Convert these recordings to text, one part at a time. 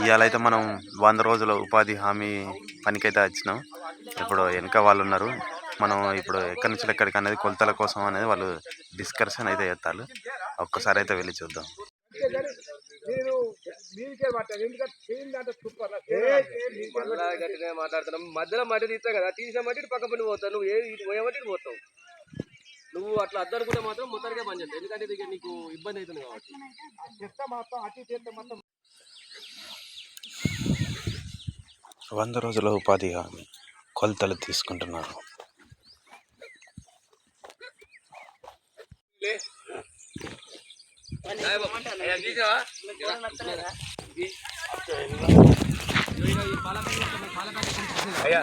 ఇవాళ అయితే మనం వంద రోజుల ఉపాధి హామీ పనికైతే వచ్చినాం ఇప్పుడు వెనక వాళ్ళు ఉన్నారు మనం ఇప్పుడు ఎక్కడి నుంచి ఎక్కడికి అనేది కొలతల కోసం అనేది వాళ్ళు డిస్కషన్ అయితే చేస్తారు ఒక్కసారి అయితే వెళ్ళి చూద్దాం మాట్లాడుతున్నాం మధ్యలో మట్టి తీస్తాం కదా తీసిన మట్టి పక్క పని పోతావు నువ్వు ఏది ఇటు పోయే మట్టి పోతావు నువ్వు అట్లా అద్దనుకుంటే మాత్రం మొత్తానికే పని చేస్తావు ఎందుకంటే నీకు ఇబ్బంది అవుతుంది కాబట్టి చెత్త మొత్తం అటు మొత్తం వంద రోజుల ఉపాధి హామీ కొలతలు తీసుకుంటున్నారు. అయ్యా.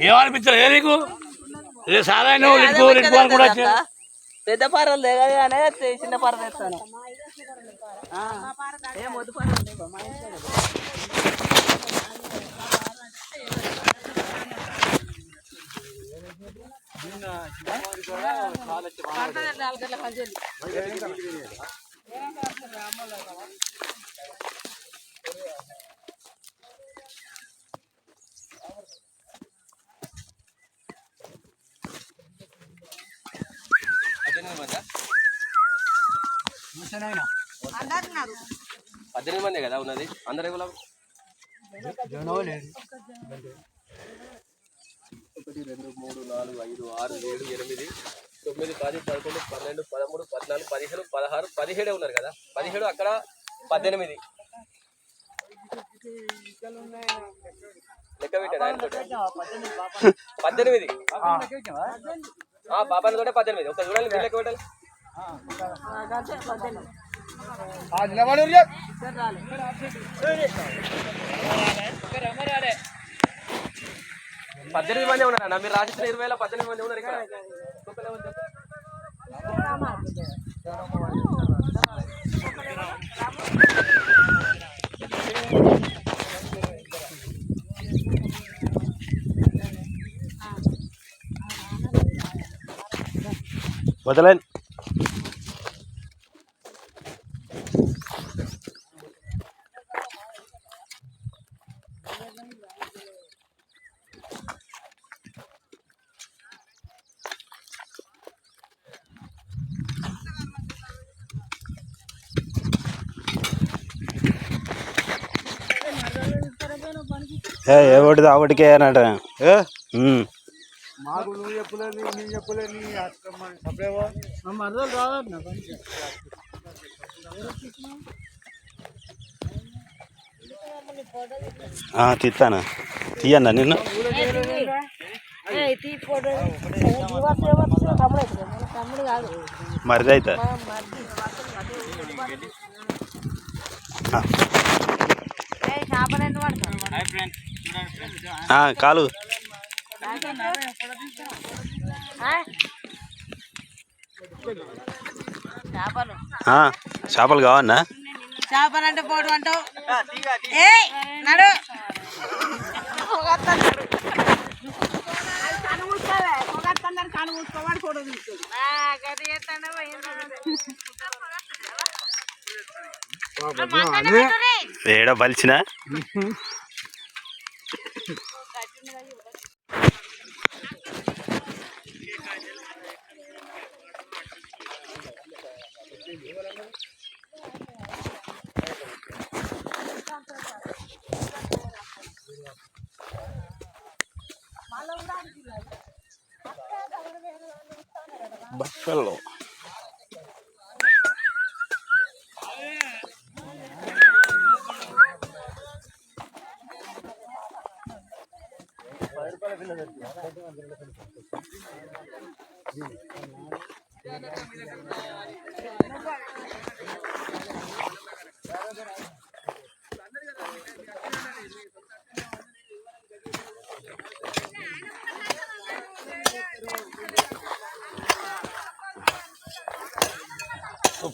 ఏమనిపించరు ఏ నీకు? ఏ సాధారణ లింకు లింకు అని కూడా పెద్ద పారలు దిగగానే చిన్న పార తెస్తాను. ఏ పారలు లేవా? పద్దెనిమిది మంది కదా ఉన్నది? అందరు కూడా ఒకటి రెండు మూడు నాలుగు ఐదు ఆరు ఏడు ఎనిమిది తొమ్మిది పది పదకొండు పన్నెండు పదమూడు పద్నాలుగు పదిహేను పదహారు పదిహేడే ఉన్నారు కదా? పదిహేడు అక్కడ పద్దెనిమిది. లెక్క పెట్టాడు ఆయన తోటి. పద్దెనిమిది. ఆ, బాబాని కూడా పద్దెనిమిది. ఒక చూడాలి మీరు లెక్క పెట్టాలి. నిలబడి పద్దెనిమిది మంది ఉన్నారా మీరు రాసిన ఇరవై వేల పద్దెనిమిది మంది ఉన్నారు ఇక్కడ. వదలండి ఏ ఏ ఒకటిది ఒకటికే అనట ఉమ్. మాకు నువ్వు చెప్పలేదు నేను చెప్పలేదు మా మరదలు రాదన్న తీస్తాను తీయన్నా నిన్ను? మరిది అయితే. చేపలు ఎంత పడతావు? ఆ, కాలు. ఆ? చేపలు. ఆ, చేపలు కావన్నా? చేపలు అంటే పోటు అంటావు. ఏయ్ నడు. ఏడ బలిచిన? బఫెల్లో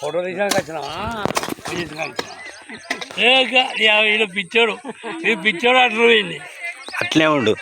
ఫోటో తీసాక వచ్చినావా? తీసాక వచ్చినా ఏ ఇక, ఇక పిచ్చోడు. ఇది పిచ్చోడు అటు పోయింది అట్లే ఉండు.